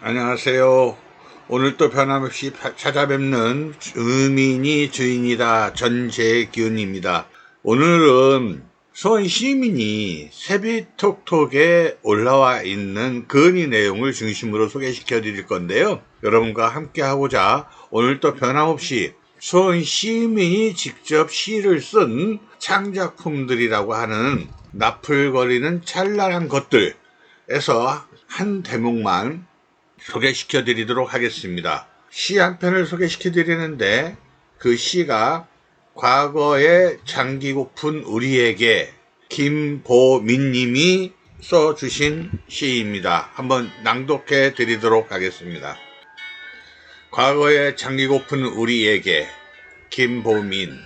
안녕하세요. 오늘 또 변함없이 파- 찾아뵙는 주민이 주인이다 전재균입니다. 오늘은 수원 시민이 세비톡톡에 올라와 있는 건의 내용을 중심으로 소개시켜 드릴 건데요. 여러분과 함께 하고자 오늘 또 변함없이 수원 시민이 직접 시를 쓴 창작품들이라고 하는 나풀거리는 찬란한 것들에서 한 대목만 소개시켜 드리도록 하겠습니다. 시 한 편을 소개시켜 드리는데 그 시가 과거에 장기 고픈 우리에게 김보민 님이 써주신 시입니다. 한번 낭독해 드리도록 하겠습니다. 과거에 장기 고픈 우리에게 김보민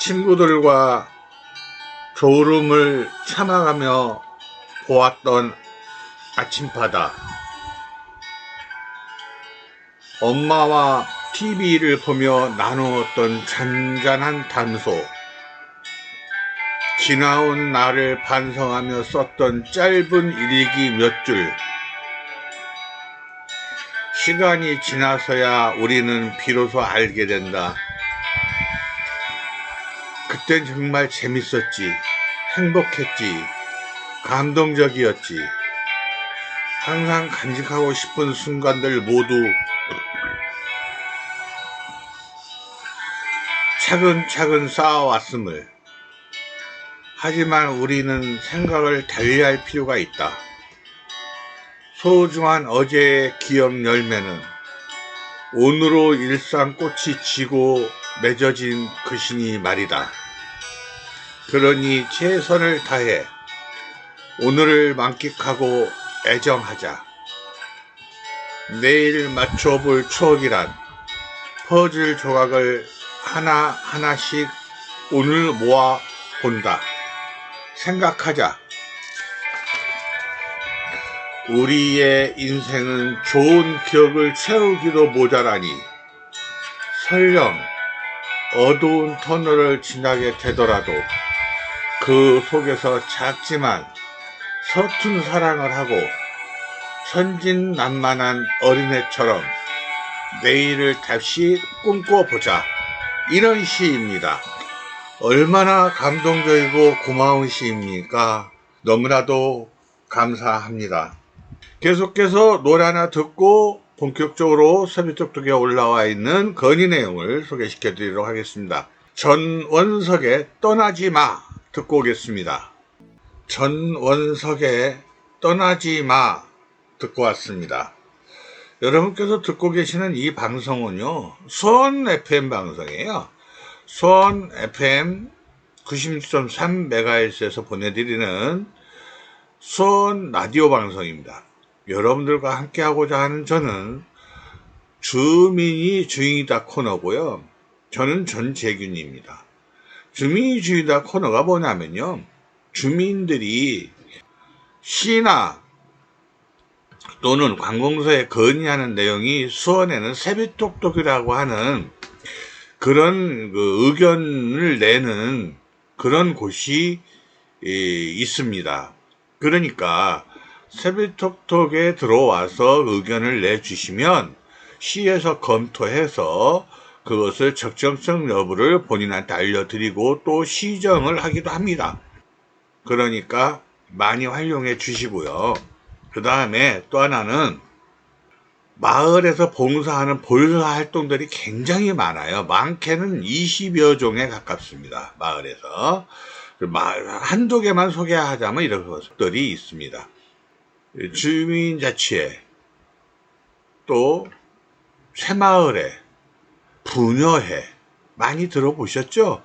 친구들과 졸음을 참아가며 보았던 아침바다 엄마와 TV를 보며 나누었던 잔잔한 담소 지나온 날을 반성하며 썼던 짧은 일기 몇 줄 시간이 지나서야 우리는 비로소 알게 된다. 그땐 정말 재밌었지. 행복했지. 감동적이었지. 항상 간직하고 싶은 순간들 모두 차근차근 쌓아왔음을. 하지만 우리는 생각을 달리할 필요가 있다. 소중한 어제의 기억 열매는 오늘로 일상 꽃이 지고 맺어진 그신이 말이다. 그러니 최선을 다해 오늘을 만끽하고 애정하자. 내일 맞춰볼 추억이란 퍼즐 조각을 하나하나씩 오늘 모아 본다. 생각하자. 우리의 인생은 좋은 기억을 채우기도 모자라니 설령 어두운 터널을 지나게 되더라도 그 속에서 작지만 서툰 사랑을 하고 천진난만한 어린애처럼 내일을 다시 꿈꿔보자. 이런 시입니다. 얼마나 감동적이고 고마운 시입니까? 너무나도 감사합니다. 계속해서 노래 하나 듣고 본격적으로 서비톡톡에 올라와 있는 건의 내용을 소개시켜 드리도록 하겠습니다. 전원석의 떠나지 마 듣고 오겠습니다. 전원석의 떠나지 마 듣고 왔습니다. 여러분께서 듣고 계시는 이 방송은요, 수원 FM 방송이에요. 수원 FM 96.3MHz에서 보내드리는 수원 라디오 방송입니다. 여러분들과 함께 하고자 하는 저는 주민이 주인이다 코너고요. 저는 전재균입니다. 주민이 주인이다 코너가 뭐냐면요. 주민들이 시나 또는 관공서에 건의하는 내용이 수원에는 세비톡톡이라고 하는 그런 그 의견을 내는 그런 곳이 예, 있습니다. 그러니까 세비톡톡에 들어와서 의견을 내주시면 시에서 검토해서 그것을 적정성 여부를 본인한테 알려드리고 또 시정을 하기도 합니다. 그러니까 많이 활용해 주시고요. 그 다음에 또 하나는 마을에서 봉사하는 봉사 활동들이 굉장히 많아요. 많게는 20여 종에 가깝습니다. 마을에서. 한두 개만 소개하자면 이런 것들이 있습니다. 주민자치회, 또 새마을회, 부녀회, 많이 들어보셨죠?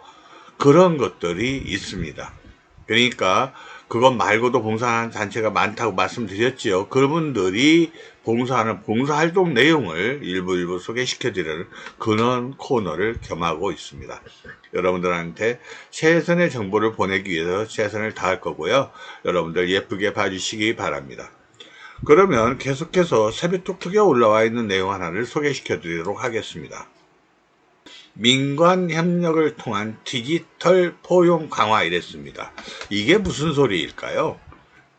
그런 것들이 있습니다. 그러니까 그것 말고도 봉사하는 단체가 많다고 말씀드렸지요. 그분들이 봉사하는 봉사활동 내용을 일부 일부 소개시켜드리는 그런 코너를 겸하고 있습니다. 여러분들한테 최선의 정보를 보내기 위해서 최선을 다할 거고요. 여러분들 예쁘게 봐주시기 바랍니다. 그러면 계속해서 새벽톡톡에 올라와 있는 내용 하나를 소개시켜 드리도록 하겠습니다. 민관 협력을 통한 디지털 포용 강화 이랬습니다. 이게 무슨 소리일까요?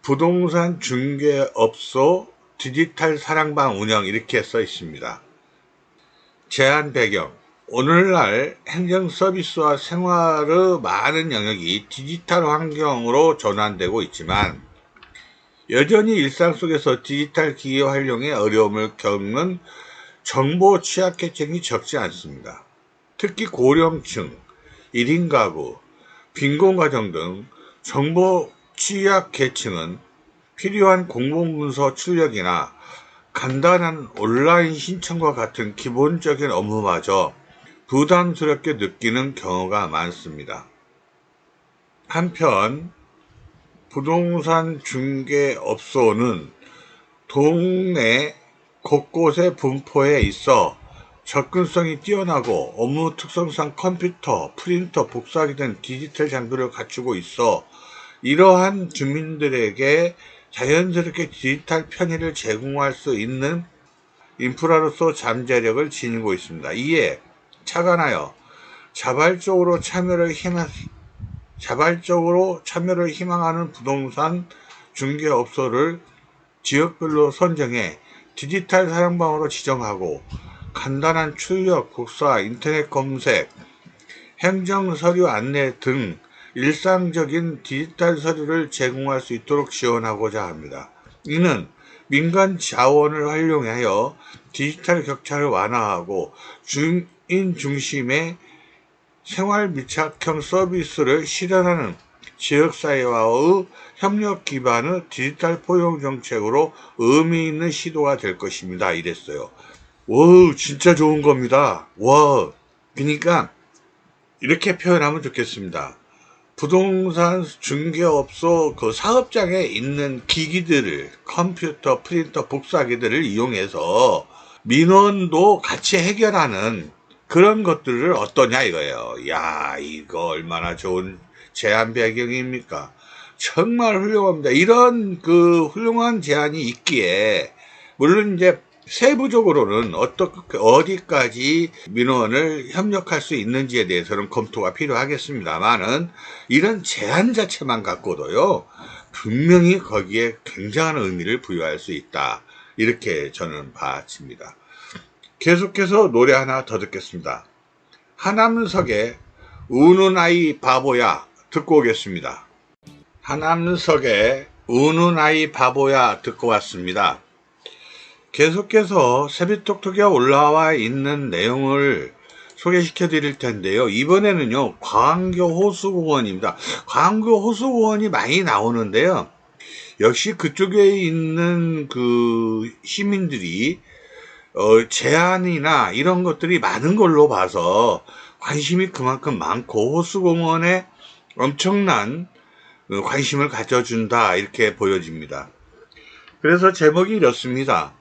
부동산 중개업소 디지털 사랑방 운영 이렇게 써 있습니다. 제한 배경 오늘날 행정 서비스와 생활의 많은 영역이 디지털 환경으로 전환되고 있지만 여전히 일상 속에서 디지털 기기 활용에 어려움을 겪는 정보 취약계층이 적지 않습니다. 특히 고령층, 1인 가구, 빈곤가정 등 정보 취약 계층은 필요한 공공문서 출력이나 간단한 온라인 신청과 같은 기본적인 업무마저 부담스럽게 느끼는 경우가 많습니다. 한편 부동산 중개업소는 동네 곳곳에 분포해 있어 접근성이 뛰어나고 업무 특성상 컴퓨터, 프린터, 복사기 등 디지털 장비를 갖추고 있어 이러한 주민들에게 자연스럽게 디지털 편의를 제공할 수 있는 인프라로서 잠재력을 지니고 있습니다. 이에 착안하여 자발적으로 참여를 희망, 자발적으로 참여를 희망하는 부동산 중개업소를 지역별로 선정해 디지털 사용방으로 지정하고 간단한 출력, 복사, 인터넷 검색, 행정 서류 안내 등 일상적인 디지털 서류를 제공할 수 있도록 지원하고자 합니다. 이는 민간 자원을 활용하여 디지털 격차를 완화하고 주민 중심의 생활 밀착형 서비스를 실현하는 지역사회와의 협력 기반의 디지털 포용 정책으로 의미 있는 시도가 될 것입니다. 이랬어요. 와, 진짜 좋은 겁니다. 와, 그러니까 이렇게 표현하면 좋겠습니다. 부동산 중개업소 그 사업장에 있는 기기들을 컴퓨터, 프린터, 복사기들을 이용해서 민원도 같이 해결하는 그런 것들을 어떠냐 이거예요. 야, 이거 얼마나 좋은 제안 배경입니까? 정말 훌륭합니다. 이런 그 훌륭한 제안이 있기에 물론 이제 세부적으로는 어떻게 어디까지 민원을 협력할 수 있는지에 대해서는 검토가 필요하겠습니다만은 이런 제안 자체만 갖고도요 분명히 거기에 굉장한 의미를 부여할 수 있다 이렇게 저는 봐집니다. 계속해서 노래 하나 더 듣겠습니다. 하남석의 우는 아이 바보야 듣고 오겠습니다. 하남석의 우는 아이 바보야 듣고 왔습니다. 계속해서 세비톡톡에 올라와 있는 내용을 소개시켜 드릴 텐데요. 이번에는요, 광교 호수공원입니다. 광교 호수공원이 많이 나오는데요. 역시 그쪽에 있는 그 시민들이 어, 제안이나 이런 것들이 많은 걸로 봐서 관심이 그만큼 많고 호수공원에 엄청난 어, 관심을 가져준다 이렇게 보여집니다. 그래서 제목이 이렇습니다.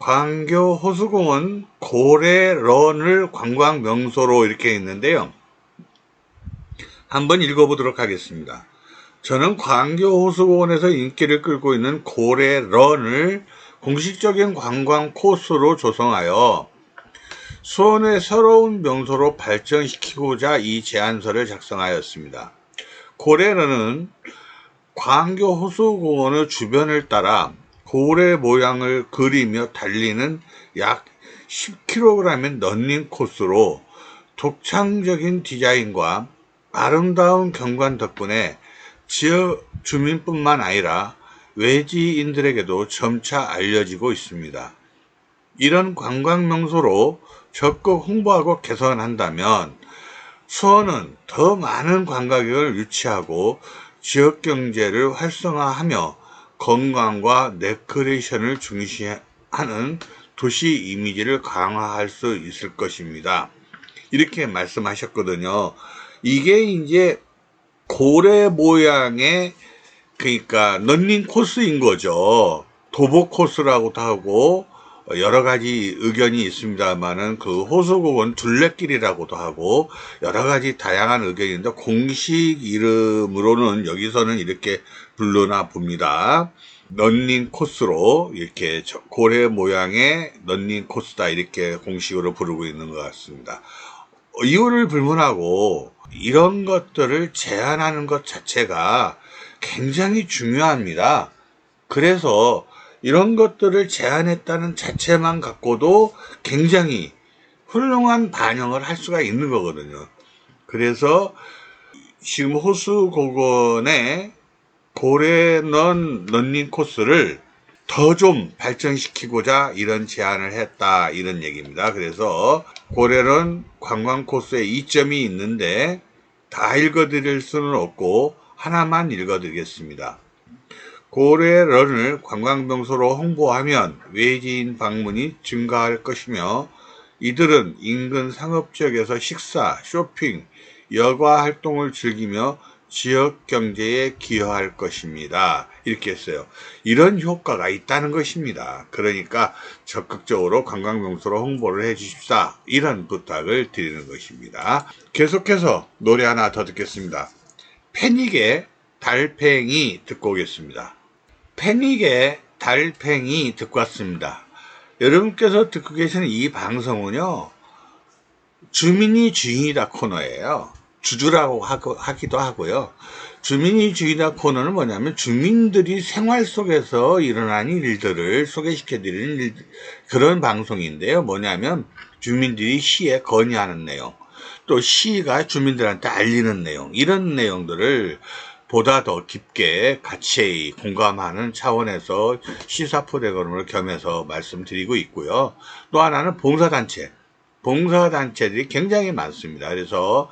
광교 호수공원 고래런을 관광 명소로 이렇게 있는데요. 한번 읽어보도록 하겠습니다. 저는 광교 호수공원에서 인기를 끌고 있는 고래런을 공식적인 관광 코스로 조성하여 수원의 새로운 명소로 발전시키고자 이 제안서를 작성하였습니다. 고래런은 광교 호수공원의 주변을 따라 고래 모양을 그리며 달리는 약 10kg의 런닝 코스로 독창적인 디자인과 아름다운 경관 덕분에 지역 주민뿐만 아니라 외지인들에게도 점차 알려지고 있습니다. 이런 관광 명소로 적극 홍보하고 개선한다면 수원은 더 많은 관광객을 유치하고 지역 경제를 활성화하며 건강과 레크레이션을 중시하는 도시 이미지를 강화할 수 있을 것입니다. 이렇게 말씀하셨거든요. 이게 이제 고래 모양의 그러니까 런닝 코스인 거죠. 도보 코스라고도 하고 여러 가지 의견이 있습니다만은 그 호수공원 둘레길이라고도 하고 여러 가지 다양한 의견이 있는데 공식 이름으로는 여기서는 이렇게 불러나 봅니다. 런닝 코스로 이렇게 고래 모양의 런닝 코스다 이렇게 공식으로 부르고 있는 것 같습니다. 이유를 불문하고 이런 것들을 제한하는 것 자체가 굉장히 중요합니다. 그래서 이런 것들을 제안했다는 자체만 갖고도 굉장히 훌륭한 반영을 할 수가 있는 거거든요. 그래서 지금 호수공원의 고래넌 런닝 코스를 더 좀 발전시키고자 이런 제안을 했다 이런 얘기입니다. 그래서 고래런 관광 코스에 이점이 있는데 다 읽어드릴 수는 없고 하나만 읽어드리겠습니다. 고래런을 관광명소로 홍보하면 외지인 방문이 증가할 것이며 이들은 인근 상업지역에서 식사, 쇼핑, 여가 활동을 즐기며 지역 경제에 기여할 것입니다. 이렇게 했어요. 이런 효과가 있다는 것입니다. 그러니까 적극적으로 관광명소로 홍보를 해 주십사. 이런 부탁을 드리는 것입니다. 계속해서 노래 하나 더 듣겠습니다. 패닉의 달팽이 듣고 오겠습니다. 패닉의 달팽이 듣고 왔습니다. 여러분께서 듣고 계시는 이 방송은요, 주민이 주인이다 코너예요. 주주라고 하기도 하고요. 주민이 주인이다 코너는 뭐냐면 주민들이 생활 속에서 일어나는 일들을 소개시켜 드리는 일, 그런 방송인데요. 뭐냐면 주민들이 시에 건의하는 내용, 또 시가 주민들한테 알리는 내용, 이런 내용들을 보다 더 깊게 같이 공감하는 차원에서 시사 프로그램을 겸해서 말씀드리고 있고요. 또 하나는 봉사단체. 봉사단체들이 굉장히 많습니다. 그래서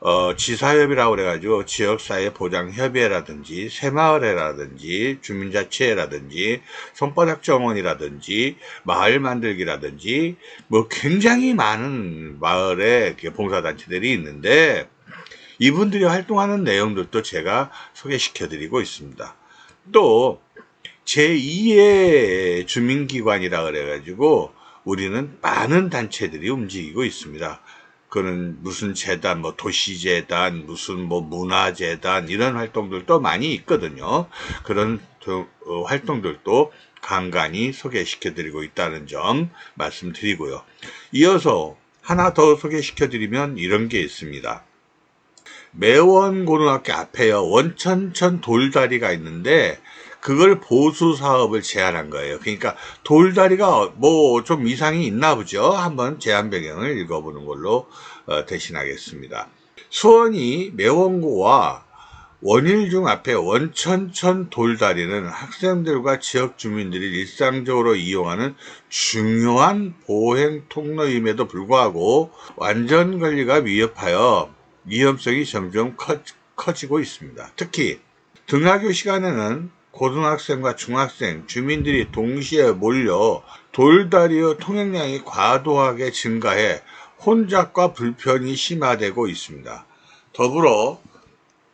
어, 지사협이라고 그래가지고 지역사회 보장협의회라든지 새마을회라든지 주민자치회라든지 손바닥 정원이라든지 마을 만들기라든지 뭐 굉장히 많은 마을에 봉사단체들이 있는데 이분들이 활동하는 내용들도 제가 소개시켜 드리고 있습니다. 또 제2의 주민기관이라 그래가지고 우리는 많은 단체들이 움직이고 있습니다. 그는 무슨 재단, 뭐 도시재단, 무슨 뭐 문화재단 이런 활동들도 많이 있거든요. 그런 도- 어, 활동들도 간간히 소개시켜드리고 있다는 점 말씀드리고요. 이어서 하나 더 소개시켜드리면 이런 게 있습니다. 매원고등학교 앞에요. 원천천 돌다리가 있는데 그걸 보수 사업을 제안한 거예요. 그러니까 돌다리가 뭐 좀 이상이 있나 보죠. 한번 제안 배경을 읽어보는 걸로 어, 대신하겠습니다. 수원이 매원고와 원일중 앞에 원천천 돌다리는 학생들과 지역 주민들이 일상적으로 이용하는 중요한 보행 통로임에도 불구하고 완전 관리가 위협하여 위험성이 점점 커, 커지고 있습니다. 특히 등하교 시간에는 고등학생과 중학생, 주민들이 동시에 몰려 돌다리의 통행량이 과도하게 증가해 혼잡과 불편이 심화되고 있습니다. 더불어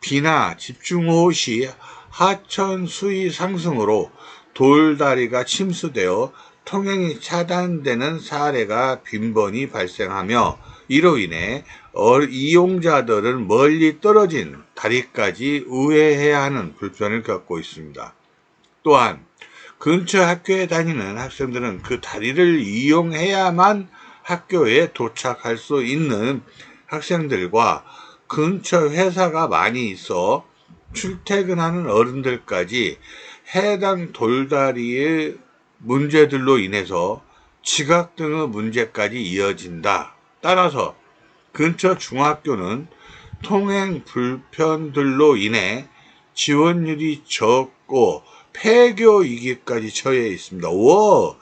비나 집중호우 시 하천 수위 상승으로 돌다리가 침수되어 통행이 차단되는 사례가 빈번히 발생하며 이로 인해 어- 이용자들은 멀리 떨어진 다리까지 우회해야 하는 불편을 겪고 있습니다. 또한 근처 학교에 다니는 학생들은 그 다리를 이용해야만 학교에 도착할 수 있는 학생들과 근처 회사가 많이 있어 출퇴근하는 어른들까지 해당 돌다리의 문제들로 인해서 지각 등의 문제까지 이어진다. 따라서 근처 중학교는 통행 불편들로 인해 지원율이 적고 폐교 위기까지 처해 있습니다. 와!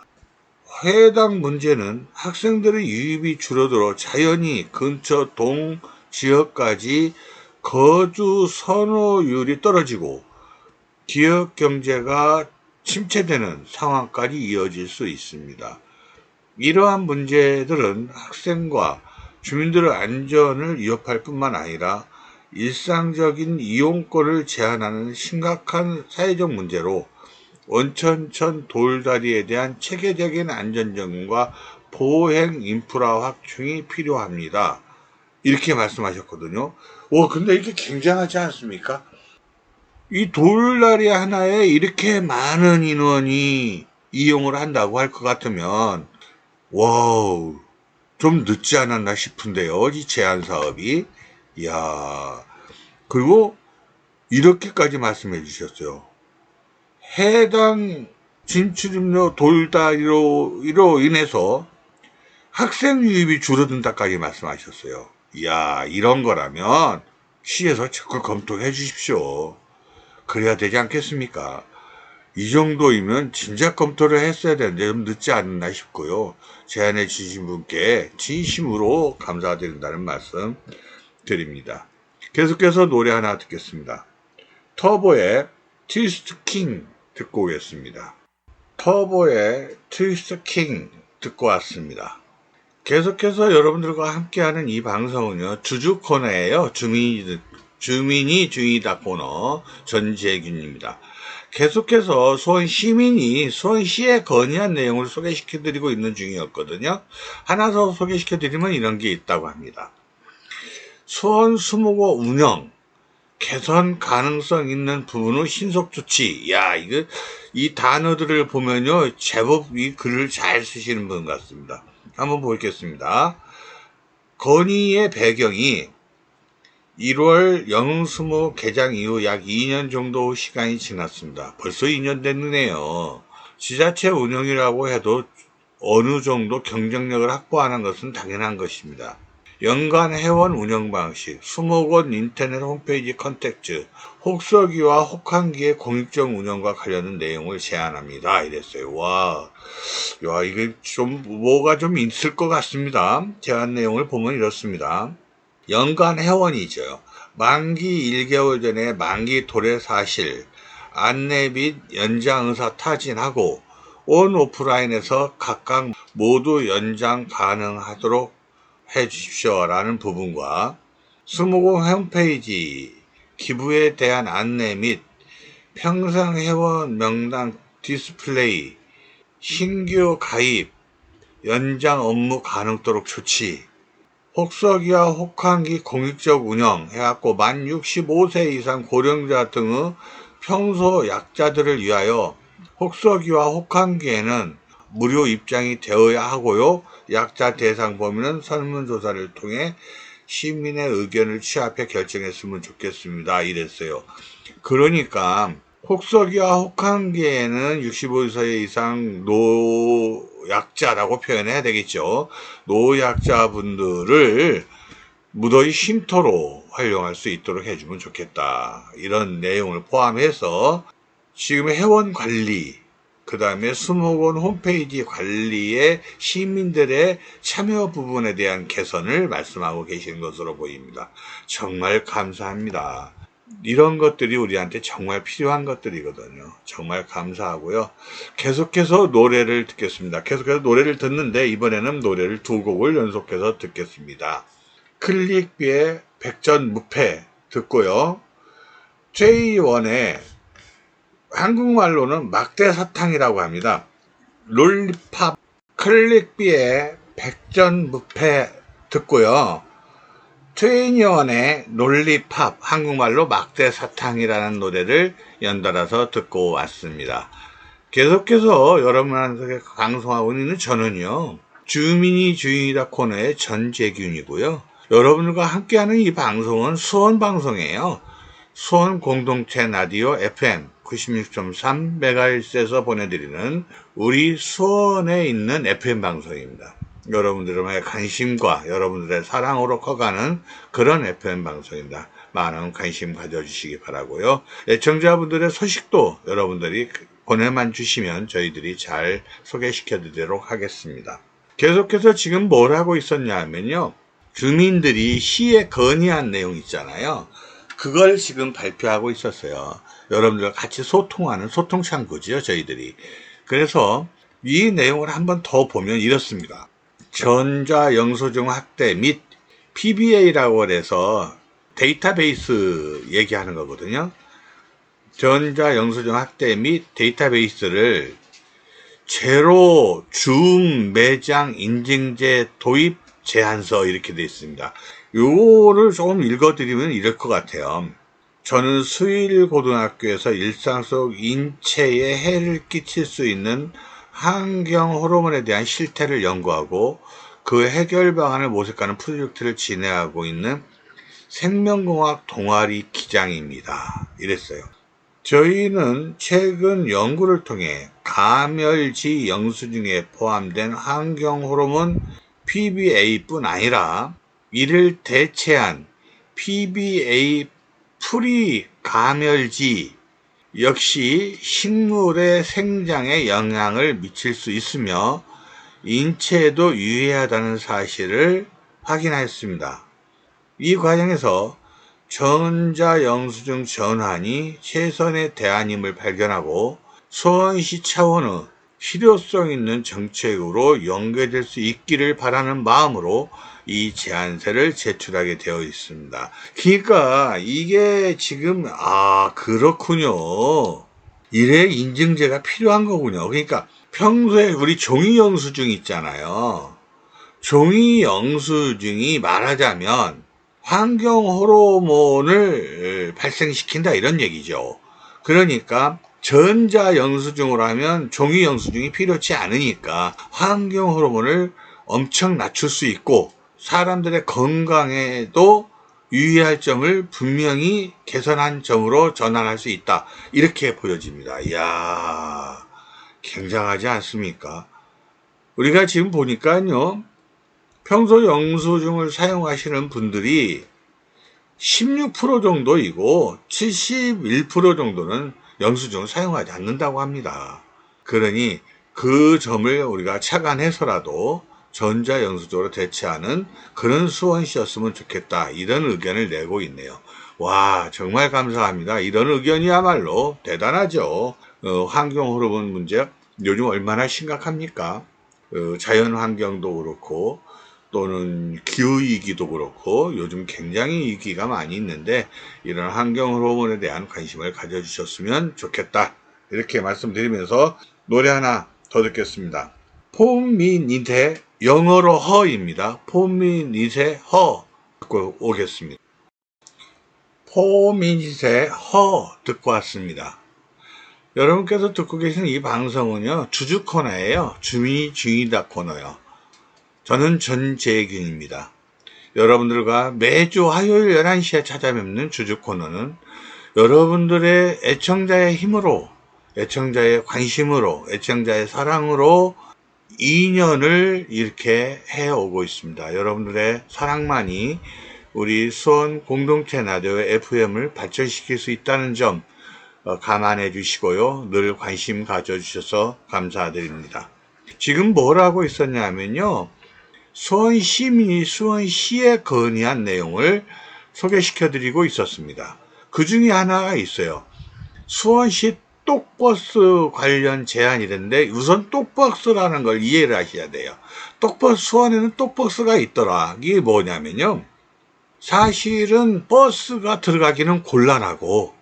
해당 문제는 학생들의 유입이 줄어들어 자연히 근처 동 지역까지 거주 선호율이 떨어지고 지역 경제가 침체되는 상황까지 이어질 수 있습니다. 이러한 문제들은 학생과 주민들의 안전을 위협할 뿐만 아니라 일상적인 이용권을 제한하는 심각한 사회적 문제로 원천천 돌다리에 대한 체계적인 안전점과 보행 인프라 확충이 필요합니다. 이렇게 말씀하셨거든요. 와, 근데 이게 굉장하지 않습니까? 이 돌다리 하나에 이렇게 많은 인원이 이용을 한다고 할 것 같으면, 와우, 좀 늦지 않았나 싶은데요. 이 제한 사업이. 이야. 그리고 이렇게까지 말씀해 주셨어요. 해당 진출입료 돌다리로 이로 인해서 학생 유입이 줄어든다까지 말씀하셨어요. 이야, 이런 거라면 시에서 적극 검토해 주십시오. 그래야 되지 않겠습니까? 이 정도이면 진작 검토를 했어야 되는데 좀 늦지 않나 싶고요. 제안해 주신 분께 진심으로 감사드린다는 말씀 드립니다. 계속해서 노래 하나 듣겠습니다. 터보의 트위스트 킹 듣고 오겠습니다. 터보의 트위스트 킹 듣고 왔습니다. 계속해서 여러분들과 함께하는 이 방송은요, 주주 코너예요. 주민이, 주민이 주인이다 코너 전재균입니다. 계속해서 수원 시민이 수원시에 건의한 내용을 소개시켜 드리고 있는 중이었거든요. 하나 더 소개시켜 드리면 이런 게 있다고 합니다. 수원 수목원 운영, 개선 가능성 있는 부분의 신속 조치. 야, 이거, 이 단어들을 보면요, 제법 이 글을 잘 쓰시는 분 같습니다. 한번 보겠습니다. 건의의 배경이 1월 영수모 개장 이후 약 2년 정도 시간이 지났습니다. 벌써 2년 됐네요. 지자체 운영이라고 해도 어느 정도 경쟁력을 확보하는 것은 당연한 것입니다. 연간 회원 운영 방식, 수목원 인터넷 홈페이지 컨텐츠, 혹서기와 혹한기의 공익적 운영과 관련된 내용을 제안합니다. 이랬어요. 와, 야, 이게 좀, 뭐가 좀 있을 것 같습니다. 제안 내용을 보면 이렇습니다. 연간 회원이죠. 만기 1개월 전에 만기 도래 사실, 안내 및 연장 의사 타진하고, 온 오프라인에서 각각 모두 연장 가능하도록 해 주십시오 라는 부분과 수목원 홈페이지 기부에 대한 안내 및 평상 회원 명단 디스플레이 신규 가입 연장 업무 가능도록 조치 혹서기와 혹한기 공익적 운영 해갖고 만 65세 이상 고령자 등의 평소 약자들을 위하여 혹서기와 혹한기에는 무료 입장이 되어야 하고요. 약자 대상 범위는 설문조사를 통해 시민의 의견을 취합해 결정했으면 좋겠습니다. 이랬어요. 그러니까 혹서기와 혹한기에는 65세 이상 노 약자라고 표현해야 되겠죠. 노약자분들을 무더위 쉼터로 활용할 수 있도록 해주면 좋겠다. 이런 내용을 포함해서 지금 회원 관리, 그 다음에 수목원 홈페이지 관리에 시민들의 참여 부분에 대한 개선을 말씀하고 계신 것으로 보입니다. 정말 감사합니다. 이런 것들이 우리한테 정말 필요한 것들이거든요. 정말 감사하고요. 계속해서 노래를 듣겠습니다. 계속해서 노래를 듣는데 이번에는 노래를 두 곡을 연속해서 듣겠습니다. 클릭비의 백전무패 듣고요. J1의 한국말로는 막대 사탕이라고 합니다. 롤리팝 클릭비의 백전무패 듣고요. 트웨니언의 롤리팝 한국말로 막대 사탕이라는 노래를 연달아서 듣고 왔습니다. 계속해서 여러분한테 방송하고 있는 저는요. 주민이 주인이다 코너의 전재균이고요. 여러분들과 함께하는 이 방송은 수원 방송이에요. 수원 공동체 라디오 FM 96.3MHz에서 보내드리는 우리 수원에 있는 FM 방송입니다. 여러분들의 관심과 여러분들의 사랑으로 커가는 그런 FM 방송입니다. 많은 관심 가져주시기 바라고요. 애청자분들의 소식도 여러분들이 보내만 주시면 저희들이 잘 소개시켜 드리도록 하겠습니다. 계속해서 지금 뭘 하고 있었냐 하면요. 주민들이 시에 건의한 내용 있잖아요. 그걸 지금 발표하고 있었어요. 여러분들과 같이 소통하는 소통 창구지요, 저희들이. 그래서 이 내용을 한번 더 보면 이렇습니다. 전자 영수증 확대 및 PBA라고 해서 데이터베이스 얘기하는 거거든요. 전자 영수증 확대 및 데이터베이스를 제로 중 매장 인증제 도입 제한서 이렇게 되어 있습니다. 요거를 조금 읽어드리면 이럴 것 같아요. 저는 수일 고등학교에서 일상 속 인체에 해를 끼칠 수 있는 환경 호르몬에 대한 실태를 연구하고 그 해결 방안을 모색하는 프로젝트를 진행하고 있는 생명공학 동아리 기장입니다. 이랬어요. 저희는 최근 연구를 통해 가멸지 영수증에 포함된 환경 호르몬 PBA뿐 아니라 이를 대체한 PBA 프리 가멸지 역시 식물의 생장에 영향을 미칠 수 있으며 인체에도 유해하다는 사실을 확인하였습니다. 이 과정에서 전자 영수증 전환이 최선의 대안임을 발견하고 수원시 차원의 실효성 있는 정책으로 연계될 수 있기를 바라는 마음으로 이 제안서를 제출하게 되어 있습니다. 그러니까 이게 지금 아 그렇군요. 이래 인증제가 필요한 거군요. 그러니까 평소에 우리 종이 영수증 있잖아요. 종이 영수증이 말하자면 환경 호르몬을 발생시킨다 이런 얘기죠. 그러니까 전자 영수증으로 하면 종이 영수증이 필요치 않으니까 환경 호르몬을 엄청 낮출 수 있고 사람들의 건강에도 유의할 점을 분명히 개선한 점으로 전환할 수 있다. 이렇게 보여집니다. 이야, 굉장하지 않습니까? 우리가 지금 보니까요, 평소 영수증을 사용하시는 분들이 16% 정도이고 71% 정도는 영수증을 사용하지 않는다고 합니다. 그러니 그 점을 우리가 착안해서라도 전자 영수증으로 대체하는 그런 수원시였으면 좋겠다. 이런 의견을 내고 있네요. 와, 정말 감사합니다. 이런 의견이야말로 대단하죠. 어, 환경 호르몬 문제 요즘 얼마나 심각합니까? 어, 자연 환경도 그렇고 또는 기후위기도 그렇고 요즘 굉장히 위기가 많이 있는데 이런 환경 호르몬에 대한 관심을 가져주셨으면 좋겠다. 이렇게 말씀드리면서 노래 하나 더 듣겠습니다. 폼미닛의 영어로 허입니다. 폼미닛의 허 듣고 오겠습니다. 폼미닛의 허 듣고 왔습니다. 여러분께서 듣고 계신 이 방송은요 주주 코너예요. 주미 중이다 코너요. 저는 전재균입니다. 여러분들과 매주 화요일 11시에 찾아뵙는 주주 코너는 여러분들의 애청자의 힘으로, 애청자의 관심으로, 애청자의 사랑으로 2년을 이렇게 해오고 있습니다. 여러분들의 사랑만이 우리 수원 공동체 라디오 FM을 발전시킬 수 있다는 점 어, 감안해 주시고요. 늘 관심 가져주셔서 감사드립니다. 지금 뭘 하고 있었냐면요. 수원 시민이 수원시에 건의한 내용을 소개시켜 드리고 있었습니다. 그 중에 하나가 있어요. 수원시 똑버스 관련 제안이랬는데 우선 똑버스라는 걸 이해를 하셔야 돼요. 똑버스 수원에는 똑버스가 있더라. 이게 뭐냐면요. 사실은 버스가 들어가기는 곤란하고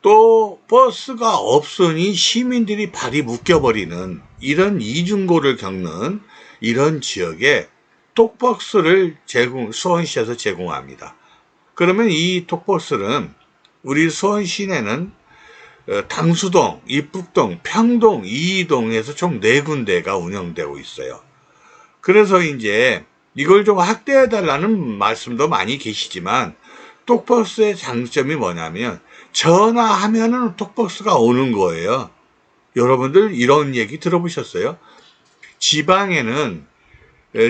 또 버스가 없으니 시민들이 발이 묶여버리는 이런 이중고를 겪는 이런 지역에 톡버스를 제공, 수원시에서 제공합니다. 그러면 이 톡버스는 우리 수원 시내는 어, 당수동, 입북동, 평동, 이동에서 총 네 군데가 운영되고 있어요. 그래서 이제 이걸 좀 확대해 달라는 말씀도 많이 계시지만 톡버스의 장점이 뭐냐면 전화하면은 톡버스가 오는 거예요. 여러분들 이런 얘기 들어보셨어요? 지방에는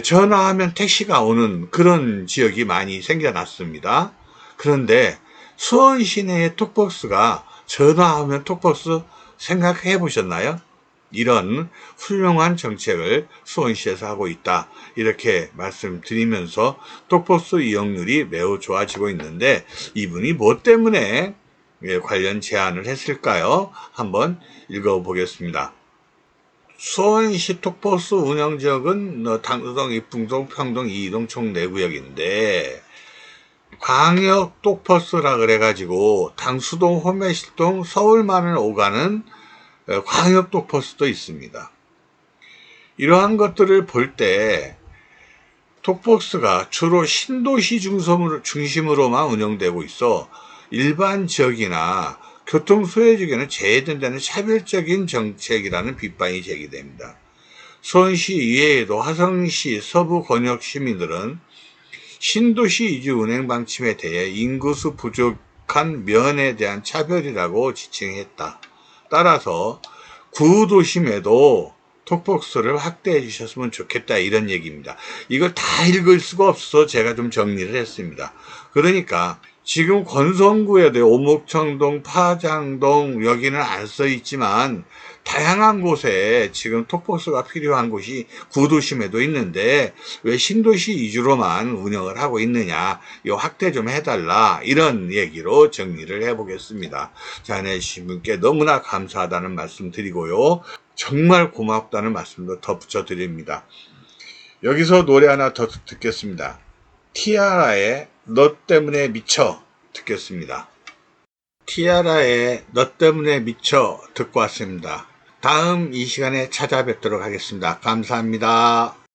전화하면 택시가 오는 그런 지역이 많이 생겨났습니다. 그런데 수원 시내의 톡버스가 전화하면 톡버스 생각해 보셨나요? 이런 훌륭한 정책을 수원시에서 하고 있다. 이렇게 말씀드리면서 톡버스 이용률이 매우 좋아지고 있는데 이분이 뭐 때문에 예, 관련 제안을 했을까요? 한번 읽어보겠습니다. 수원시 톡버스 운영 지역은 어, 당수동, 입풍동, 평동, 이동 총 4구역인데 광역 톡버스라 그래가지고 당수동, 호매실동, 서울만을 오가는 어, 광역 톡버스도 있습니다. 이러한 것들을 볼 때 톡버스가 주로 신도시 중심으로만 운영되고 있어 일반 지역이나 교통 소외지역에는 제외된다는 차별적인 정책이라는 비판이 제기됩니다. 수원시 이외에도 화성시 서부 권역 시민들은 신도시 이주 운행 방침에 대해 인구수 부족한 면에 대한 차별이라고 지칭했다. 따라서 구도심에도 톡복스를 확대해 주셨으면 좋겠다 이런 얘기입니다. 이걸 다 읽을 수가 없어서 제가 좀 정리를 했습니다. 그러니까 지금 권성구에도 오목청동, 파장동 여기는 안 써 있지만 다양한 곳에 지금 톡복스가 필요한 곳이 구도심에도 있는데 왜 신도시 위주로만 운영을 하고 있느냐 이 확대 좀 해달라 이런 얘기로 정리를 해보겠습니다. 자네신 분께 너무나 감사하다는 말씀 드리고요. 정말 고맙다는 말씀도 덧붙여 드립니다. 여기서 노래 하나 더 듣겠습니다. 티아라의 너 때문에 미쳐 듣겠습니다. 티아라의 너 때문에 미쳐 듣고 왔습니다. 다음 이 시간에 찾아뵙도록 하겠습니다. 감사합니다.